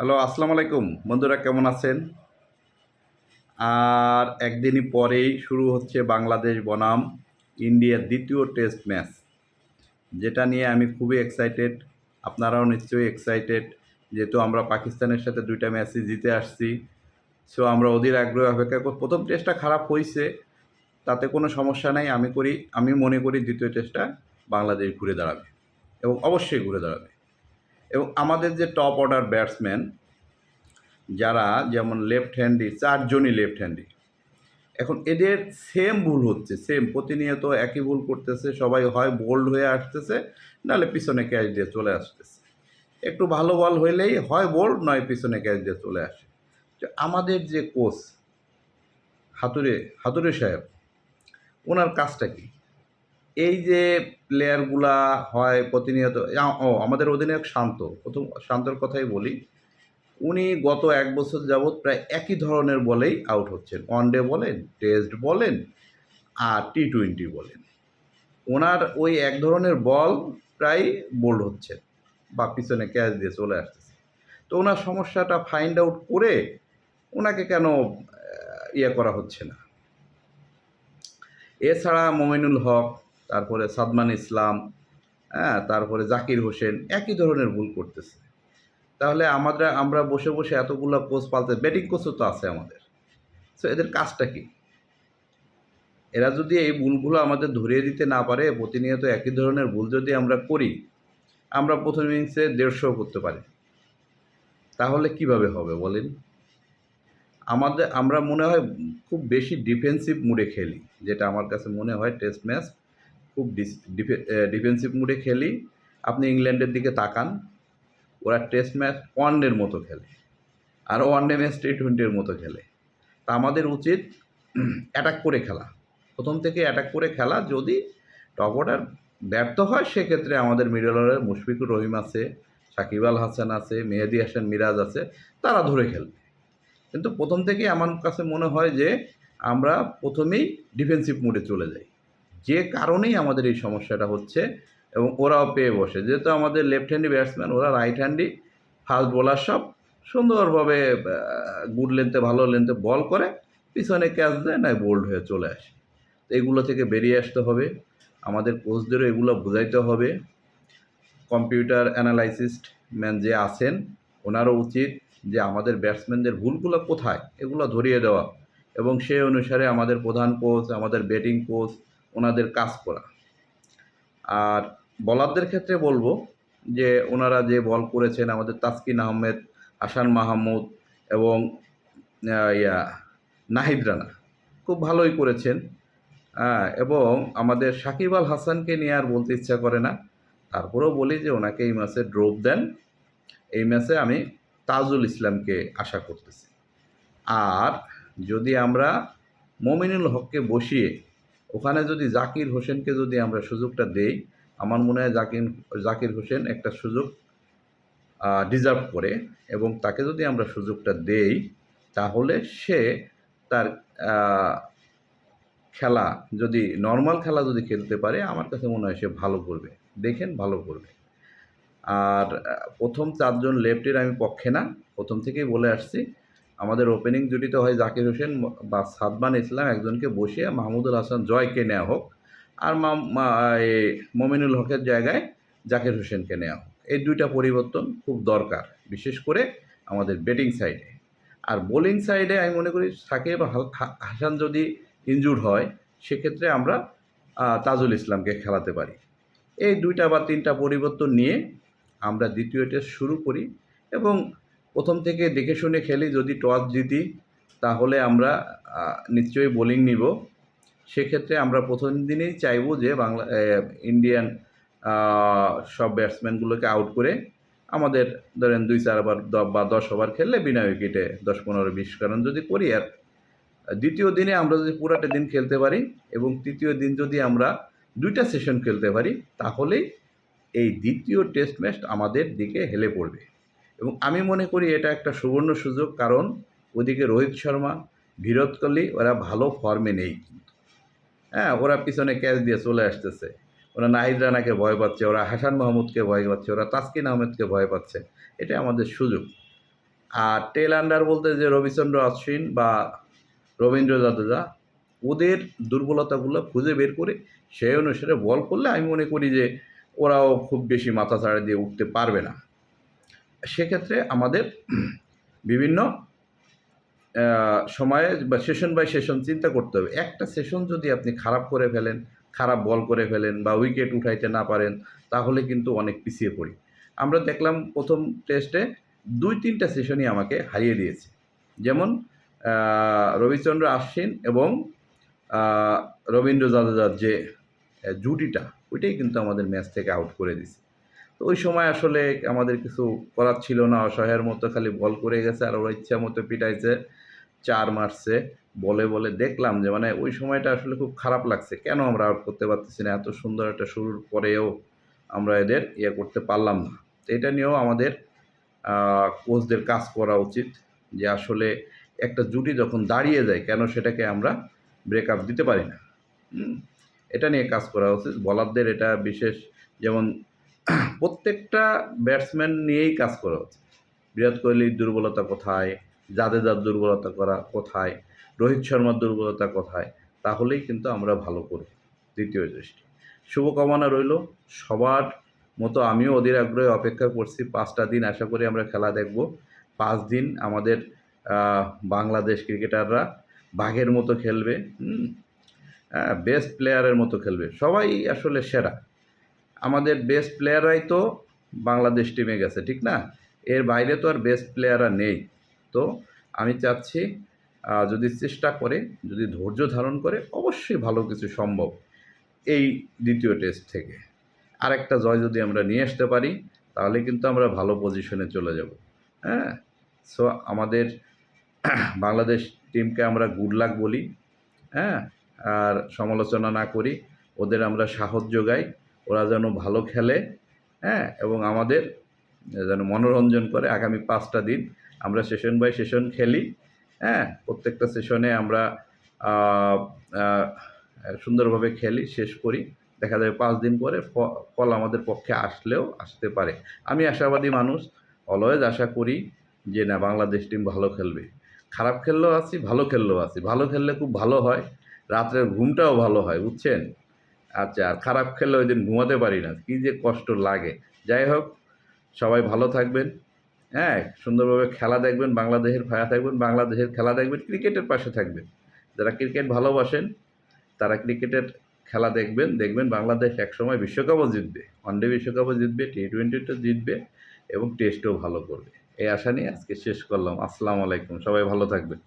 Hello, আসসালামু আলাইকুম। বন্ধুরা, কেমন আছেন? আর একদিনই পরেই শুরু হচ্ছে বাংলাদেশ বনাম ইন্ডিয়ার দ্বিতীয় টেস্ট ম্যাচ। যেটা নিয়ে আমি খুবই এক্সাইটেড আপনারাও নিশ্চয়ই এক্সাইটেড যেহেতু আমরা পাকিস্তানের সাথে দুইটা ম্যাচই জিতে আসছি। সো আমরা অধীর আগ্রহে অপেক্ষা করি প্রথম টেস্টটা খারাপ হয়েছে তাতে কোনো সমস্যা নাই। আমি করি, আমি মনে করি দ্বিতীয় টেস্টটা বাংলাদেশ ঘুরে দাঁড়াবে এবং অবশ্যই ঘুরে দাঁড়াবে। এবং আমাদের যে টপ অর্ডার ব্যাটসম্যান যারা যেমন লেফট হ্যান্ডি চারজনই লেফট হ্যান্ডি এখন এদের সেম ভুল হচ্ছে সেম প্রতিনিয়ত একই ভুল করতেছে, সবাই হয় বোল্ড হয়ে আসতেছে, নাহলে পিছনে ক্যাচ দিয়ে চলে আসতেছে। একটু ভালো বল হইলেই হয় বোল্ড নয় পিছনে ক্যাচ দিয়ে চলে আসে। তো আমাদের যে কোচ হাতুরে হাতুরে সাহেব, ওনার কাজটা কি? এই যে প্লেয়ারগুলা হয় প্রতিনিয়ত ও, আমাদের অধিনায়ক শান্ত, প্রথম শান্তর কথাই বলি। উনি গত এক বছর যাবৎ প্রায় একই ধরনের বলেই আউট হচ্ছেন। ওয়ান ডে বলেন টেস্ট বলেন, আর টি টোয়েন্টি বলেন। ওনার ওই এক ধরনের বল প্রায় বোল্ড হচ্ছে বা পিছনে ক্যাচ দিয়ে চলে আসতেছে। তো ওনার সমস্যাটা ফাইন্ড আউট করে ওনাকে কেন ইয়ে করা হচ্ছে না? এছাড়া মমিনুল হক তারপরে সাদমান ইসলাম হ্যাঁ তারপরে জাকির হোসেন, একই ধরনের ভুল করতেছে। তাহলে আমরা আমরা বসে বসে এতগুলো কোচ পালতে, ব্যাটিং কোচও তো আছে আমাদের। সো এদের কাজটা কি? এরা যদি এই ভুলগুলো আমাদের ধরিয়ে দিতে না পারে, প্রতিনিয়ত একই ধরনের ভুল যদি আমরা করি, আমরা প্রথম ইনিংসে দেড়শো করতে পারি। তাহলে কীভাবে হবে বলেন? আমাদের, আমরা মনে হয় খুব বেশি ডিফেন্সিভ মুডে খেলি, যেটা আমার কাছে মনে হয় টেস্ট ম্যাচ খুব ডিফেন্সিভ মুডে খেলি। আপনি ইংল্যান্ডের দিকে তাকান। ওরা টেস্ট ম্যাচ ওয়ান ডের মতো খেলে। আর ওয়ান ডে ম্যাচ টি টোয়েন্টির মতো খেলে। তা আমাদের উচিত অ্যাটাক করে খেলা। প্রথম থেকে অ্যাটাক করে খেলা। যদি টপ অর্ডার ব্যর্থ হয়, সেক্ষেত্রে আমাদের মিডল অর্ডারে মুশফিকুর রহিম আছে, সাকিব আল হাসান আছে, মেহেদি হাসান মিরাজ আছে, তারা ধরে খেলবে। কিন্তু প্রথম থেকেই আমার কাছে মনে হয় যে, আমরা প্রথমেই ডিফেন্সিভ মোডে চলে যাই। যে কারণেই আমাদের এই সমস্যাটা হচ্ছে এবং ওরাও পেয়ে বসে। যেহেতু আমাদের লেফট হ্যান্ডি ব্যাটসম্যান ওরা রাইট হ্যান্ডি ফাস্ট বোলার সব সুন্দরভাবে গুড লেন্থে ভালো লেন্থে বল করে, পিছনে ক্যাচ দেয় না বোল্ড হয়ে চলে আসে। তো এগুলো থেকে বেরিয়ে আসতে হবে। আমাদের কোচদেরও এগুলো বোঝাইতে হবে। কম্পিউটার অ্যানালাইসিস্ট ম্যান যে আছেন, ওনারও উচিত যে আমাদের ব্যাটসম্যানদের ভুলগুলো কোথায়, এগুলো ধরিয়ে দেওয়া। এবং সেই অনুসারে আমাদের প্রধান কোচ আমাদের ব্যাটিং কোচ ওনাদের কাজ করা। আর বলারদের ক্ষেত্রে বলব যে ওনারা যে বল করেছেন আমাদের তাসকিন আহমেদ হাসান মাহমুদ এবং ইয়া নাহিদ রানা খুব ভালোই করেছেন। হ্যাঁ, এবং আমাদের সাকিব আল হাসানকে নিয়ে আর বলতে ইচ্ছা করে না। তারপরেও বলি যে ওনাকে এই ম্যাচে ড্রপ দেন। এই ম্যাচে আমি তাজুল ইসলামকে আশা করতেছি। আর যদি আমরা মমিনুল হককে বসিয়ে ওখানে যদি জাকির হোসেনকে যদি আমরা সুযোগটা দেই, আমার মনে হয় জাকির জাকির হোসেন একটা সুযোগ ডিজার্ভ করে এবং তাকে যদি আমরা সুযোগটা দেই, তাহলে সে তার খেলা যদি নর্মাল খেলা যদি খেলতে পারে, আমার কাছে মনে হয় সে ভালো করবে। দেখেন ভালো করবে। আর প্রথম চারজন লেফটের আমি পক্ষে না, প্রথম থেকেই বলে আসছি আমাদের ওপেনিং জুটিতে হয় জাকির হোসেন বা সাদমান ইসলাম একজনকে বসিয়ে মাহমুদুল হাসান জয়কে নেওয়া হোক আর মমিনুল হকের জায়গায় জাকির হোসেনকে নেওয়া হোক। এই দুইটা পরিবর্তন খুব দরকার, বিশেষ করে আমাদের ব্যাটিং সাইডে আর বোলিং সাইডে আমি মনে করি সাকিব হাসান যদি ইনজুর্ড হয়, সেক্ষেত্রে আমরা তাজুল ইসলামকে খেলাতে পারি। এই দুইটা বা তিনটা পরিবর্তন নিয়ে আমরা দ্বিতীয় টেস্ট শুরু করি এবং প্রথম থেকে দেখে শুনে খেলি যদি টস জিতি, তাহলে আমরা নিশ্চয়ই বোলিং নিব। সেক্ষেত্রে আমরা প্রথম দিনেই চাইব যে বাংলা ইন্ডিয়ান সব ব্যাটসম্যানগুলোকে আউট করে আমাদের ধরেন দুই চার ওভার বা দশ ওভার খেললে বিনা উইকেটে দশ, পনেরো, বিশ। রান যদি করি আর, দ্বিতীয় দিনে আমরা যদি পুরাটা দিন খেলতে পারি এবং তৃতীয় দিন যদি আমরা দুইটা সেশন খেলতে পারি, তাহলেই এই দ্বিতীয় টেস্ট ম্যাচ আমাদের দিকে হেলে পড়বে। এবং আমি মনে করি এটা একটা সুবর্ণ সুযোগ, কারণ ওদিকে রোহিত শর্মা বিরাট কোহলি ওরা ভালো ফর্মে নেই হ্যাঁ ওরা পিছনে ক্যাচ দিয়ে চলে আসতেছে। ওরা নাহিদ রানাকে ভয় পাচ্ছে, ওরা হাসান মাহমুদকে ভয় পাচ্ছে, ওরা তাসকিন আহমেদকে ভয় পাচ্ছে। এটা আমাদের সুযোগ। আর টেল আন্ডার বলতে যে রবিচন্দ্র অশ্বিন বা রবীন্দ্র জাদেজা, ওদের দুর্বলতাগুলো খুঁজে বের করে সেই অনুসারে বল করলে আমি মনে করি যে ওরাও খুব বেশি মাথা ছাড়া দিয়ে উঠতে পারবে না। সেক্ষেত্রে আমাদের বিভিন্ন সময়ে বা সেশন বাই সেশন চিন্তা করতে হবে। একটা সেশন যদি আপনি খারাপ করে ফেলেন, খারাপ বল করে ফেলেন বা উইকেট উঠাইতে না পারেন, তাহলে কিন্তু অনেক পিছিয়ে পড়ি। আমরা দেখলাম প্রথম টেস্টে দুই, তিনটা সেশনই আমাকে হারিয়ে দিয়েছে। যেমন রবিচন্দ্র আশ্বিন এবং রবীন্দ্র জাদেজার যে জুটিটা, ওইটাই কিন্তু আমাদের ম্যাচ থেকে আউট করে দিছে ওই সময় আসলে আমাদের কিছু করার ছিল না, অসহায়ের মতো খালি বল করে গেছে আর ওরা ইচ্ছা মতো পিটাইছে, চার মারছে, বলে বলে দেখলাম যে মানে ওই সময়টা আসলে খুব খারাপ লাগছে। কেন আমরা আউট করতে পারতেছি না? এত সুন্দর একটা শুরুর পরেও আমরা এদের ইয়ে করতে পারলাম না। এটা নিয়েও আমাদের কোচদের কাজ করা উচিত যে আসলে একটা জুটি যখন দাঁড়িয়ে যায়, কেন সেটাকে আমরা ব্রেকআপ দিতে পারি না? এটা নিয়ে কাজ করা উচিত। বলারদের এটা বিশেষ যেমন প্রত্যেকটা ব্যাটসম্যান নিয়েই কাজ করা উচিত। বিরাট কোহলির দুর্বলতা কোথায়? জাদেজার দুর্বলতা করা কোথায়? রোহিত শর্মার দুর্বলতা কোথায়? তাহলেই কিন্তু আমরা ভালো করব দ্বিতীয় দৃষ্টি। শুভকামনা রইল সবার মতো আমিও অধীর আগ্রহে অপেক্ষা করছি। পাঁচটা দিন আশা করি আমরা খেলা দেখব। পাঁচ দিন আমাদের বাংলাদেশ ক্রিকেটাররা বাঘের মতো খেলবে বেস্ট প্লেয়ারের মতো খেলবে। সবাই আসলে সেরা। আমাদের বেস্ট প্লেয়াররাই তো বাংলাদেশ টিমে গেছে, ঠিক না? এর বাইরে তো আর বেস্ট প্লেয়াররা নেই। তো আমি চাচ্ছি যদি চেষ্টা করে, যদি ধৈর্য ধারণ করে, অবশ্যই ভালো কিছু সম্ভব এই দ্বিতীয় টেস্ট থেকে। আরেকটা জয় যদি আমরা নিয়ে আসতে পারি, তাহলে কিন্তু আমরা ভালো পজিশনে চলে যাব। হ্যাঁ? সো আমাদের বাংলাদেশ টিমকে আমরা গুড লাক বলি হ্যাঁ? আর সমালোচনা না করি, ওদের আমরা সাহস যোগাই। ওরা যেন ভালো খেলে হ্যাঁ? এবং আমাদের যেন মনোরঞ্জন করে আগামী পাঁচটা দিন আমরা সেশন বাই সেশন খেলি হ্যাঁ? প্রত্যেকটা সেশনে আমরা সুন্দরভাবে খেলি, শেষ করি। দেখা যাবে পাঁচ দিন পরে ফল আমাদের পক্ষে আসলেও আসতে পারে। আমি আশাবাদী মানুষ অলওয়েজ আশা করি যে না, বাংলাদেশ টিম ভালো খেলবে। খারাপ খেললেও আছি, ভালো খেললেও আছি। ভালো খেললে খুব ভালো হয়। রাত্রের ঘুমটাও ভালো হয়, বুঝছেন? আচ্ছা আর খারাপ খেললে ওই দিন ঘুমাতে পারি না। কী যে কষ্ট লাগে। যাই হোক, সবাই ভালো থাকবেন। হ্যাঁ সুন্দরভাবে খেলা দেখবেন, বাংলাদেশের ভায়া থাকবেন, বাংলাদেশের খেলা দেখবেন, ক্রিকেটের পাশে থাকবেন। যারা ক্রিকেট ভালোবাসেন, তারা ক্রিকেটের খেলা দেখবেন দেখবেন বাংলাদেশ একসময় বিশ্বকাপও জিতবে। ওয়ানডে বিশ্বকাপও জিতবে টি টোয়েন্টিটা জিতবে এবং টেস্টও ভালো করবে। এই আশা নিয়ে আজকে শেষ করলাম। আসসালামু আলাইকুম। সবাই ভালো থাকবেন।